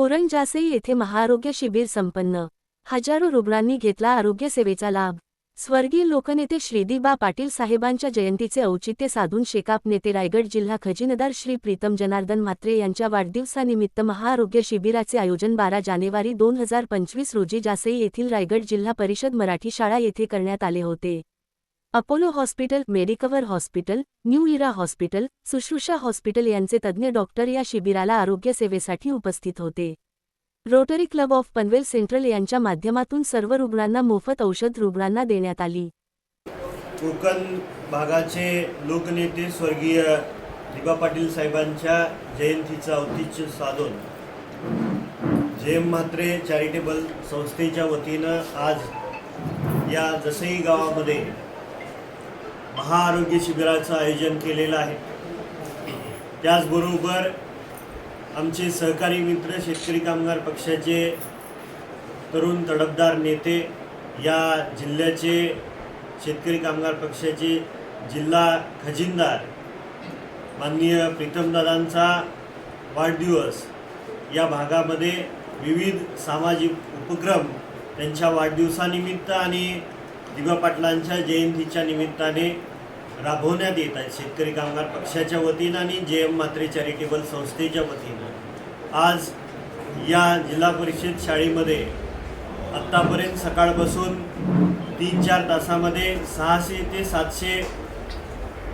उरणजासई येथे महाआरोग्य शिबिर संपन्न. हजारो रुग्णांनी घेतला आरोग्य सेवेचा लाभ. स्वर्गीय लोकनेते श्रीदीबा पाटील साहेबांच्या जयंतीचे औचित्य साधून शेकाप नेते रायगड जिल्हा खजिनदार श्री प्रीतम जनार्दन म्हात्रे यांच्या वाढदिवसानिमित्त महाआरोग्य शिबिराचे आयोजन बारा जानेवारी दोन हजार पंचवीस रोजी जासई येथील रायगड जिल्हा परिषद मराठी शाळा येथे करण्यात आले होते. Apollo hospital Medicover hospital new era hospital Sushrusha hospital यांचे तज्ज्ञ डॉक्टर या शिबिराला आरोग्य सेवेसाठी उपस्थित होते. Rotary club of Panvel central यांच्या माध्यमातून सर्व रुग्णांना मोफत औषध रुग्णांना देण्यात आली. कोकण भागाचे लोकनेते स्वर्गीय दिबा पाटील साहेबांच्या जयंतीचं औचित्य साधून जे म्हात्रे चॅरिटेबल संस्थेच्या वतीनं आज या जसई गावामध्ये महाआरोग्य शिबिराचं आयोजन केलेलं आहे. त्याचबरोबर आमचे सहकारी मित्र शेतकरी कामगार पक्षाचे तरुण तडफदार नेते या जिल्ह्याचे शेतकरी कामगार पक्षाचे जिल्हा खजिनदार माननीय प्रीतमदादांचा वाढदिवस या भागामध्ये विविध सामाजिक उपक्रम त्यांच्या वाढदिवसानिमित्त आणि प्रतिभा पाटलांच्या जयंतीच्या निमित्ताने राबवण्यात येत आहेत शेतकरी कामगार पक्षाच्या वतीनं आणि जे एम मात्रे चॅरिटेबल संस्थेच्या वतीनं. आज या जिल्हा परिषद शाळेमध्ये आत्तापर्यंत सकाळपासून तीन चार तासामध्ये सहाशे ते सातशे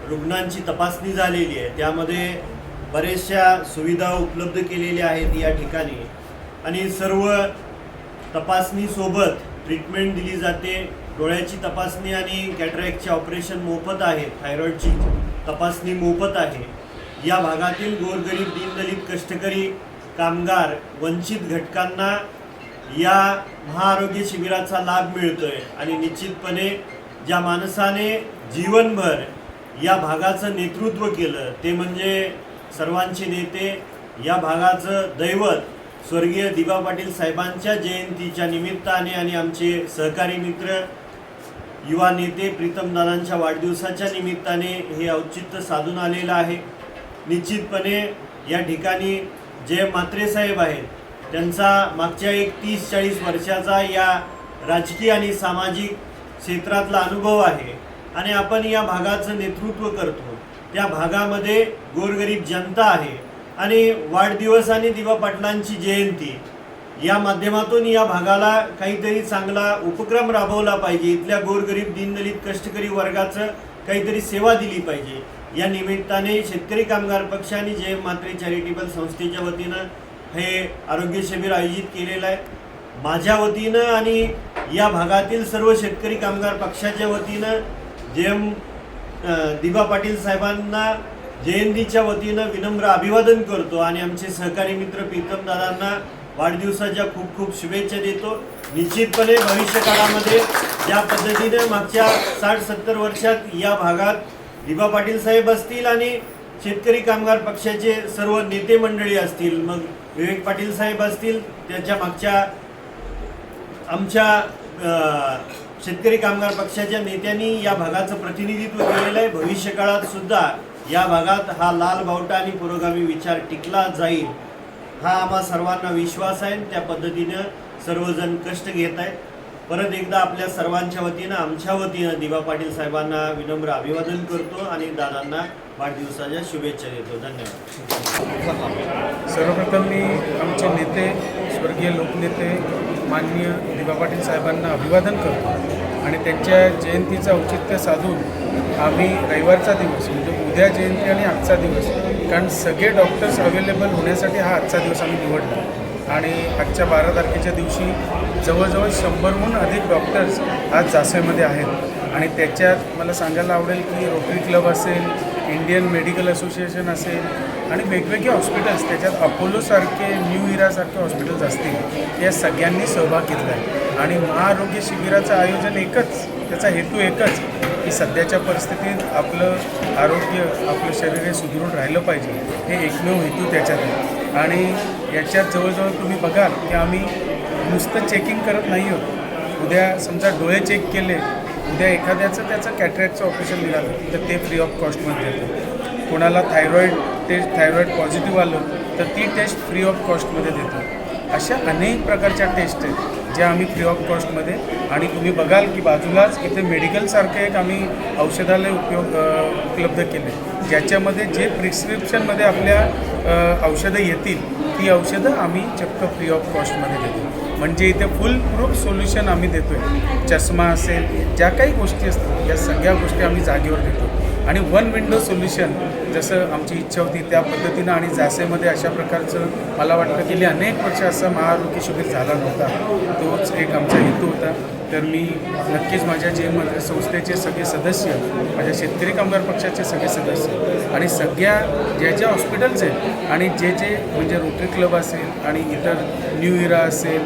रुग्णांची तपासणी झालेली आहे. त्यामध्ये बऱ्याचशा सुविधा उपलब्ध केलेल्या आहेत या ठिकाणी. आणि सर्व तपासणीसोबत ट्रीटमेंट दिली जाते. डोळ्याची तपासणी आणि कॅटरॅक्टचे ऑपरेशन मोफत आहे थायरॉईडची तपासणी मोफत आहे. या भागातील गोरगरीब दीनदलित कष्टकरी कामगार वंचित घटकांना या महाआरोग्य शिबिराचा लाभ मिळतोय आणि निश्चितपणे ज्या माणसाने जीवनभर या भागाचं नेतृत्व केलं ते म्हणजे सर्वांचे नेते या भागाचं दैवत स्वर्गीय दिबा पाटील साहेबांच्या जयंतीच्या निमित्ताने आणि आमचे सहकारी मित्र युवा नेते प्रीतमदादांच्या वाढदिवसाच्या निमित्ताने हे औचित्य साधून आलेलं आहे. निश्चितपणे या ठिकाणी जे म्हात्रे साहेब आहेत त्यांचा मागच्या एक तीस चाळीस वर्षाचा या राजकीय आणि सामाजिक क्षेत्रातला अनुभव आहे आणि आपण या भागाचं नेतृत्व करतो. त्या भागामध्ये गोरगरीब जनता आहे आणि वाढदिवस आणि दिवा पाटलांची जयंती या माध्यमातून या भागाला काहीतरी चांगला उपक्रम राबवला पाहिजे. इथल्या गोरगरीब दीनदलित कष्टकरी वर्गाचं काहीतरी सेवा दिली पाहिजे. या निमित्ताने शेतकरी कामगार पक्ष आणि जय मात्रे चॅरिटेबल संस्थेच्या वतीनं हे आरोग्य शिबिर आयोजित केलेलं आहे. माझ्या वतीनं आणि या भागातील सर्व शेतकरी कामगार पक्षाच्या वतीनं जे एम दिबा पाटील साहेबांना जयंतीच्या वतीनं विनम्र अभिवादन करतो आणि आमचे सहकारी मित्र प्रीतम दादांना वाढदिवसाच्या खूप खूप शुभेच्छा देतो. निश्चितपणे भविष्य काळामध्ये ज्या पद्धतीने मागच्या साठ सत्तर वर्षात या भागात दिबा पाटील साहेब असतील आणि शेतकरी कामगार पक्षाचे सर्व नेते मंडळी असतील मग विवेक पाटील साहेब असतील त्याच्या मागच्या आमच्या शेतकरी कामगार पक्षाच्या नेत्यांनी या भागाचं प्रतिनिधित्व केलेलं आहे. भविष्य काळात सुद्धा या भागात हा लाल बावटा आणि पुरोगामी विचार टिकला जाईल. हा आम्हा सर्वांना विश्वास आहे त्या पद्धतीनं सर्वजण कष्ट घेत आहेत. परत एकदा आपल्या सर्वांच्या वतीनं आमच्या वतीनं दिवा पाटील साहेबांना विनम्र अभिवादन करतो आणि दादांना वाढदिवसाच्या शुभेच्छा देतो. धन्यवाद. सर्वप्रथम मी आमचे नेते स्वर्गीय लोकनेते माननीय दिबा पाटील साहेबांना अभिवादन करतो आणि त्यांच्या जयंतीचं औचित्य साधून आम्ही रविवारचा दिवस म्हणजे उद्या जयंती आणि आजचा दिवस कारण सगळे डॉक्टर्स अवेलेबल होण्यासाठी हा आजचा दिवस आम्ही निवडला. आणि आजच्या बारा तारखेच्या दिवशी जवळजवळ शंभरहून अधिक डॉक्टर्स आज जासेमध्ये आहेत. आणि त्याच्यात मला सांगायला आवडेल की रोटरी क्लब असेल इंडियन मेडिकल असोसिएशन असेल आणि वेगवेगळे हॉस्पिटल्स त्याच्यात अपोलोसारखे न्यू इरासारखे हॉस्पिटल्स असतील. या सगळ्यांनी सहभाग घेतला आहे आणि महाआरोग्य शिबिराचं आयोजन एकच त्याचा हेतू एकच की सध्याच्या परिस्थितीत आपलं आरोग्य आपलं शरीर हे सुदृढ राहिलं पाहिजे. हे एकमेव हेतू त्याच्यात आहे. आणि याच्यात जवळजवळ तुम्ही बघाल की आम्ही नुसतं चेकिंग करत नाही आहोत. उद्या समजा डोळे चेक केले उद्या एखाद्याचं त्याचं कॅटरॅक्टचं ऑपरेशन निघालं तर ते फ्री ऑफ कॉस्टमध्ये देतो. कोणाला थायरॉईड टेस्ट थायरॉईड पॉझिटिव्ह आलं तर ती टेस्ट फ्री ऑफ कॉस्टमध्ये देतो. अशा अनेक प्रकारच्या टेस्ट आहेत. ज्या आम्ही फ्री ऑफ कॉस्टमध्ये आणि तुम्ही बघाल की बाजूलाच इथे मेडिकलसारखं एक आम्ही औषधालय उपयोग उपलब्ध केले ज्याच्यामध्ये जे प्रिस्क्रिप्शनमध्ये आपल्या औषधं येतील ती औषधं आम्ही चक्क फ्री ऑफ कॉस्टमध्ये देतो. म्हणजे इथे फुल प्रूफ सोल्युशन आम्ही देतो आहे चष्मा असेल ज्या काही गोष्टी असतात या सगळ्या गोष्टी आम्ही जागेवर देतो. आणि वन विंडो सोल्युशन जसं आमची इच्छा होती त्या पद्धतीनं आणि जासेमध्ये अशा प्रकारचं मला वाटतं गेली अनेक वर्ष असा महाआरोग्य शिबिर झाला नव्हता. तोच एक आमचा हेतू होता. तर मी नक्कीच माझ्या जे मध्ये संस्थेचे सगळे सदस्य माझ्या शेतकरी कामगार पक्षाचे सगळे सदस्य आणि सगळ्या ज्या ज्या हॉस्पिटल्स आहेत आणि जे जे म्हणजे रोटरी क्लब असेल आणि इतर न्यू इरा असेल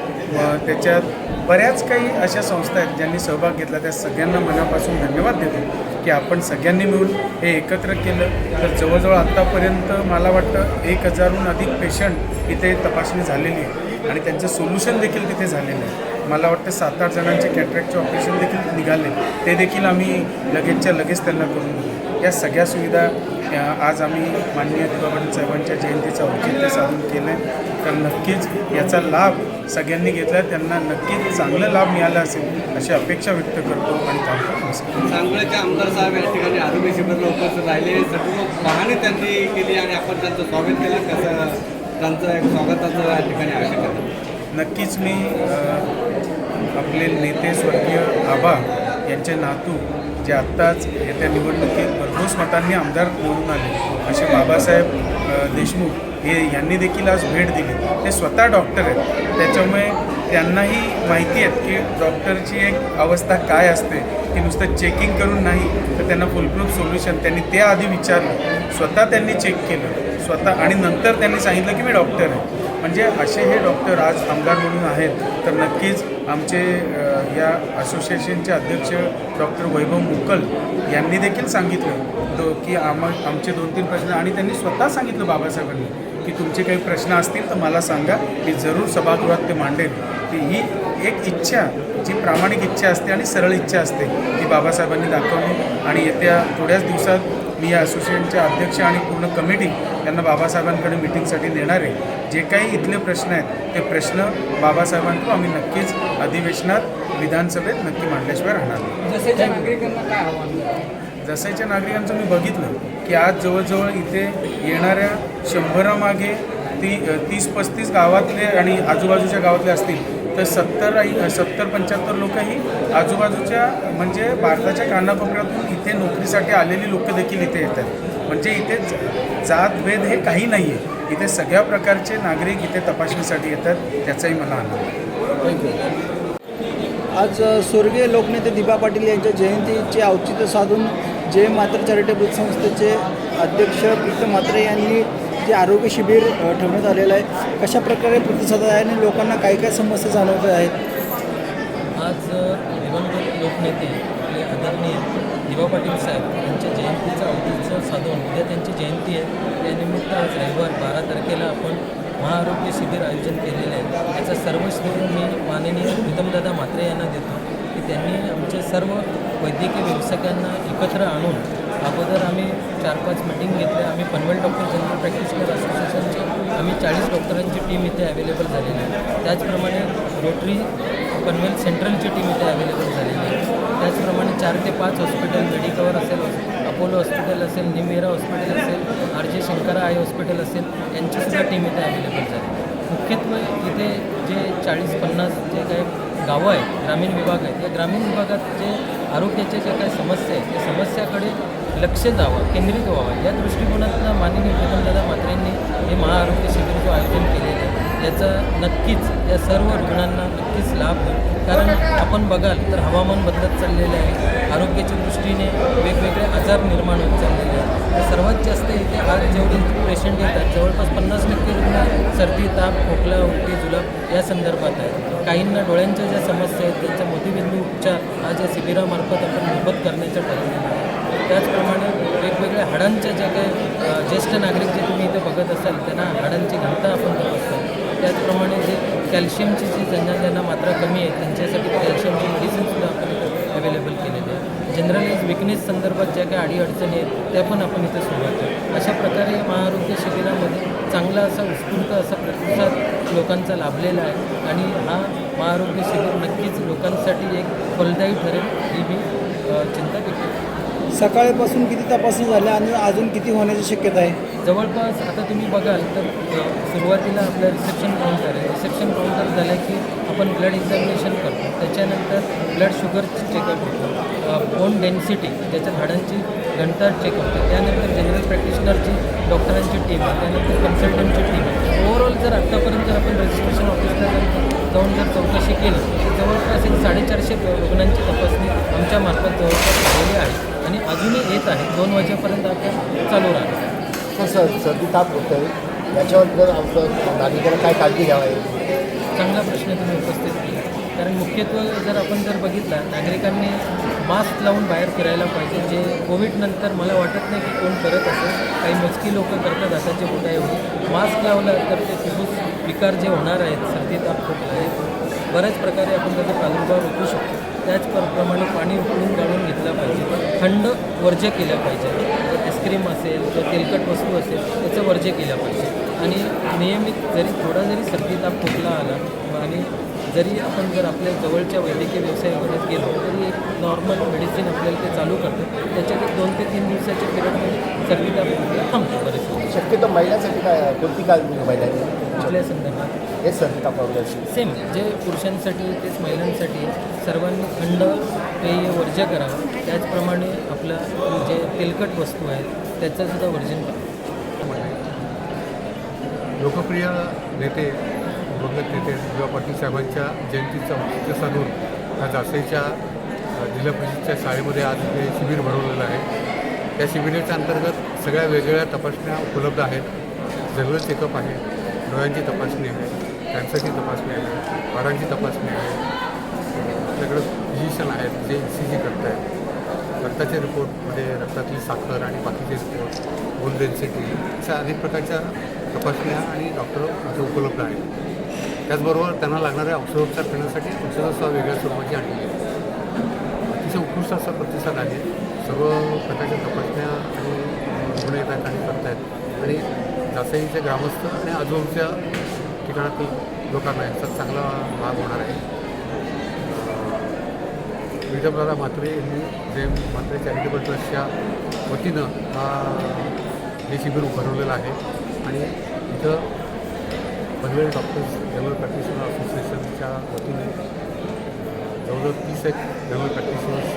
त्याच्यात बऱ्याच काही अशा संस्था आहेत ज्यांनी सहभाग घेतला. त्या सगळ्यांना मनापासून धन्यवाद देतो की आपण सगळ्यांनी मिळून हे एकत्र केलं. तर जवळजवळ आत्तापर्यंत मला वाटतं एक हजारहून अधिक पेशंट इथे तपासणी झालेली आहे. आणि त्यांचं सोल्युशन देखील तिथे झालेलं आहे. मला वाटतं सात आठ जणांचे कॅटरॅक्टचे ऑपरेशन देखील निघाले. ते देखील आम्ही लगेचच्या लगेच त्यांना करून या सगळ्या सुविधा आज आम्ही माननीय पाटील साहेबांच्या जयंतीचं औचित्य साधून केलं आहे तर नक्कीच याचा लाभ सगळ्यांनी घेतला त्यांना नक्कीच चांगला लाभ मिळाला असेल अशी अपेक्षा व्यक्त करतो आणि सांगोळ्याचे आमदार साहेब या ठिकाणी आरोग्य शिबिरला उपस्थित राहिले. सर्व पाहणी त्यांनी केली आणि आपण त्यांचं स्वागत केलं कसं त्यांचं एक स्वागताचं या ठिकाणी आयोजन केलं. नक्कीच मी आपले नेते स्वर्गीय आबा यांचे नातू जे आत्ताच येत्या निवडणुकीत भरघोस मतांनी आमदार निवडून आले. असे बाबासाहेब देशमुख हे यांनी देखील आज भेट दिली. ते स्वतः डॉक्टर आहेत. त्याच्यामुळे त्यांनाही माहिती आहेत की डॉक्टरची एक अवस्था काय असते. की नुसतं चेकिंग करून नाही तर त्यांना फुलप्रूफ सोल्युशन त्यांनी ते आधी विचारलं. स्वतः त्यांनी चेक केलं. स्वतः आणि नंतर त्यांनी सांगितलं की मी डॉक्टर आहे. म्हणजे असे हे डॉक्टर आज आमदार म्हणून आहेत तर नक्कीच आमचे या असोसिएशनचे अध्यक्ष डॉक्टर वैभव मुक्कल यांनी देखील सांगितलं तो की आम्हा आमचे दोन तीन प्रश्न आणि त्यांनी स्वतः सांगितलं बाबासाहेबांनी की तुमचे काही प्रश्न असतील तर मला सांगा मी जरूर सभागृहात ते मांडेल की ही एक इच्छा जी प्रामाणिक इच्छा असते आणि सरळ इच्छा असते ती बाबासाहेबांनी दाखवली आणि येत्या थोड्याच दिवसात मी या असोसिएशनचे अध्यक्ष आणि पूर्ण कमिटी यांना बाबासाहेबांकडे मिटिंगसाठी नेणार आहे जे काही इथले प्रश्न आहेत ते प्रश्न बाबासाहेबांकडून आम्ही नक्कीच अधिवेशनात विधानसभेत नक्की मांडल्याशिवाय राहणार. जसेच्या नागरिकांना काय आव्हान जसाच्या नागरिकांचं मी बघितलं की आज जवळजवळ इथे येणाऱ्या शंभरामागे ती तीस पस्तीस गावातले आणि आजूबाजूच्या गावातले असतील तर सत्तर सत्तर पंच्याहत्तर लोकही आजूबाजूच्या म्हणजे भारताच्या कानाकोपऱ्यातून इथे नोकरीसाठी आलेली लोक देखील इथे येतात. म्हणजे इथे जातभेद जात भेद हे काही नाही आहे इथे सगळ्या प्रकारचे नागरिक इथे तपासणीसाठी येतात त्याचाही मला आनंद आज स्वर्गीय लोकनेते दिबा पाटील यांच्या जयंतीचे औचित्य साधून जय मात्र चॅरिटेबल संस्थेचे अध्यक्ष प्रीतम म्हात्रे यांनी जे आरोग्य शिबिर ठेवण्यात आलेलं आहे कशा प्रकारे प्रतिसाद आहे आणि लोकांना काय काय समस्या जाणवत आहेत? आज दिवंगत लोकनेते आपले आदरणीय दिवा पाटील साहेब यांच्या जयंतीचा औचित्य साधून उद्या त्यांची जयंती आहे. त्यानिमित्त आज रविवार बारा तारखेला आपण महाआरोग्य शिबिर आयोजन केलेलं आहे. याचा सर्व श्रेय मी माननीय प्रीतमदादा म्हात्रे यांना देतो. की त्यांनी आमचे सर्व वैद्यकीय व्यावसायिकांना एकत्र आणून अगोदर आम्ही चार पाच मिटिंग घेतल्या. आम्ही पनवेल डॉक्टर जनरल प्रॅक्टिशनर असोसिएशनची आम्ही चाळीस डॉक्टरांची टीम इथे अवेलेबल झालेली आहे. त्याचप्रमाणे रोटरी पनवेल सेंट्रलची टीम इथे अवेलेबल झालेली आहे. त्याचप्रमाणे चार ते पाच हॉस्पिटल मेडिकवर असेल अपोलो हॉस्पिटल असेल निमेरा हॉस्पिटल असेल R J Shankara I hospital असेल यांचीसुद्धा टीम इथे अवेलेबल झाली मुख्यत्वे इथे जे चाळीस पन्नास जे काही गावं आहेत ग्रामीण विभाग आहेत या ग्रामीण विभागात जे आरोग्याच्या ज्या काही समस्या आहेत त्या समस्याकडे लक्ष द्यावं केंद्रित व्हावं. या दृष्टिकोनातनं माननीय प्रीतमदादा मात्रेंनी हे महाआरोग्य शिबिरचं आयोजन केलेलं आहे याचा नक्कीच या सर्व रुग्णांना नक्कीच लाभ होईल. कारण आपण बघाल तर हवामान बदलत चाललेलं आहे. आरोग्याच्या दृष्टीने वेगवेगळे आजार निर्माण होत चाललेले आहेत. तर सर्वात जास्त इथे आज जेवढे पेशंट येतात जवळपास पन्नास टक्के रुग्ण सर्दी ताप खोकला उलटी जुलाब या संदर्भात आहे काहींना डोळ्यांच्या ज्या समस्या आहेत त्यांच्या मोतीबिंदू उपचार आज या शिबिरामार्फत आपण मोफत करण्याच्या ठरवलेलं आहे त्याचप्रमाणे वेगवेगळ्या हाडांच्या ज्या काही ज्येष्ठ नागरिक जे तुम्ही इथं बघत असाल त्यांना हाडांची घनता आपण तपासतो त्याचप्रमाणे जे कॅल्शियमची जी ज्यांना ज्यांना मात्रा कमी आहे त्यांच्यासाठी कॅल्शियमची मेडिसिनसुद्धा आपण इथं अवेलेबल केलेली आहे जनरलाइज विकनेस संदर्भात ज्या काही अडीअडचणी आहेत त्या पण आपण इथं सोडवतो अशा प्रकारे महाआरोग्य शिबिरामध्ये चांगला असा उत्स्फूर्त असा प्रतिसाद लोकांचा लाभलेला आहे. आणि हा महाआरोग्य शिबिर नक्कीच लोकांसाठी एक फलदायी ठरेल ही मी चिंता व्यक्त करतो सकाळपासून किती तपासणी झाल्या आणि अजून किती होण्याची शक्यता आहे? जवळपास आता तुम्ही बघाल तर अ, सुरुवातीला आपलं रिसेप्शन काउंटर आहे. रिसेप्शन काउंटर झालं की आपण ब्लड एक्झामिनेशन करतो. त्याच्यानंतर ब्लड शुगर चेकअप होतो. बोन डेन्सिटी त्याच्या हाडांची घनता चेक होते. त्यानंतर जनरल प्रॅक्टिशनरची डॉक्टरांची टीम आहे. त्यानंतर कन्सल्टंटची टीम आहे. ओव्हरऑल जर आत्तापर्यंत जर आपण रजिस्ट्रेशन ऑफिसला जर जाऊन जर चौकशी केली तर जवळपास एक साडेचारशे रुग्णांची तपासणी आमच्या मार्फत जवळपास आणि अजूनही येत आहे. दोन वाजेपर्यंत आपण चालू राहणार. कसं सर्दी ताप होतं आहे याच्याबद्दल आमचं नागरिकांना काय काळजी घ्यावी? चांगला प्रश्न तुम्ही उपस्थित केला. कारण मुख्यत्वे जर आपण जर बघितला नागरिकांनी मास्क लावून बाहेर फिरायला पाहिजे. जे कोविडनंतर मला वाटत नाही की कोण करत असेल काही मोजकी लोक करतात हाताचे बोटा एवढी मास्क लावला तर ते फुफ्फुस विकार जे होणार आहेत सर्दी ताप खोकला हे बऱ्याच प्रकारे आपण त्याचा प्रादुर्भाव रोखू शकतो. त्याचप्रमाणे पाणी उकळून गाळून घेतलं पाहिजे. थंड वर्ज्य केलं पाहिजे. आईस्क्रीम असेल किंवा तेलकट वस्तू असेल त्याचं वर्ज्य केलं पाहिजे. आणि नियमित जरी थोडा जरी सर्दी ताप खोकला आला आणि जरी आपण जर आपल्या जवळच्या वैद्यकीय व्यवसायामध्ये गेलो तरी एक नॉर्मल मेडिसिन आपल्याला ते चालू करतो. त्याच्यात एक दोन ते तीन दिवसाच्या पिरियडमध्ये सर्दी ताप खोकला थांबतो बरेच. शक्यतो महिलांसाठी काय कोणती काळजी महिलांनी कुठल्या संदर्भात. हेच सर्दी तापावरची सेम जे पुरुषांसाठी तेच महिलांसाठी सर्वांनी थंड पेय वर्ज्य करावं. त्याचप्रमाणे आपलं जे तेलकट वस्तू आहेत त्याचंसुद्धा वर्जन करावं लोकप्रिय नेते दिवंगत नेते दिवा पाटील साहेबांच्या जयंतीचं औचित्य साधून ह्या जासईच्या अ, जिल्हा परिषदच्या शाळेमध्ये आज हे शिबिर भरवलेलं आहे. या शिबिराच्या अंतर्गत सगळ्या वेगवेगळ्या तपासण्या उपलब्ध आहेत. जनरल चेकअप आहे. डोळ्यांची तपासणी आहे. कॅन्सरची तपासणी आहे हाडांची तपासणी आहे. आपल्याकडं फिजिशियन आहेत जे ई सी जी करत आहेत रक्ताचे रिपोर्टमध्ये रक्तातली साखर आणि बाकीचे रिपोर्ट बोन डेन्सिटी अशा अनेक प्रकारच्या तपासण्या आणि डॉक्टर इथे उपलब्ध आहेत. त्याचबरोबर त्यांना लागणाऱ्या औषधोपचार करण्यासाठी औषधंसुद्धा वेगळ्या स्वरूपाची आणली आहेत. अतिशय उत्कृष्ट असा प्रतिसाद आहे. सर्व प्रकारच्या तपासण्या आणि रुग्ण येत आहेत आणि करत आहेत आणि जासईचे ग्रामस्थ आणि आजूबाजूच्या ठिकाणातील लोकांना याचा चांगला लाभ होणार आहे. विठ्ठलदादा म्हात्रे यांनी जे म्हात्रे चॅरिटेबल ट्रस्टच्या वतीनं हा हे शिबिर उभारवलेलं आहे आणि इथं पनवेल डॉक्टर्स जनरल प्रॅक्टिशनर असोसिएशनच्या वतीने जवळजवळ तीस एक जनरल प्रॅक्टिशनर्स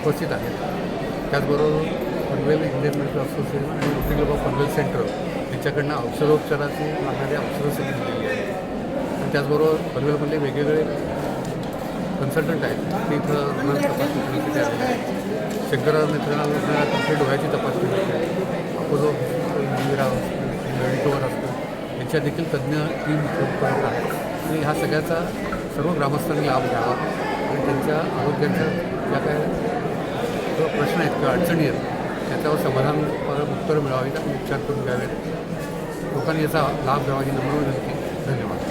उपस्थित आहेत. त्याचबरोबर पनवेल इंडियन मेडिकल असोसिएशन आणि रोटरी ऑफ पनवेल सेंटर त्यांच्याकडनं औषधोपचाराची लागणारी औषधं सगळी दिलेली आहेत. आणि त्याचबरोबर पनवेलमधले वेगवेगळे कन्सल्टंट आहेत. ते इथं रुग्णांची तपासणी करण्यासाठी आलेले आहेत. शंकरराव नेत्रांना डोळ्याची तपासणी होते अपोलो इंदिरा मेडिकोवर असतो. यांच्या देखील तज्ज्ञ टीम करत आहे आणि ह्या सगळ्याचा सर्व ग्रामस्थांनी लाभ घ्यावा. आणि त्यांच्या आरोग्याच्या ज्या काय प्रश्न आहेत किंवा अडचणी आहेत त्याच्यावर समाधान उत्तरं मिळावीत आणि उपचार करून घ्यावेत. लोकांनी याचा लाभ घ्यावा ही नम्र विनंती. धन्यवाद.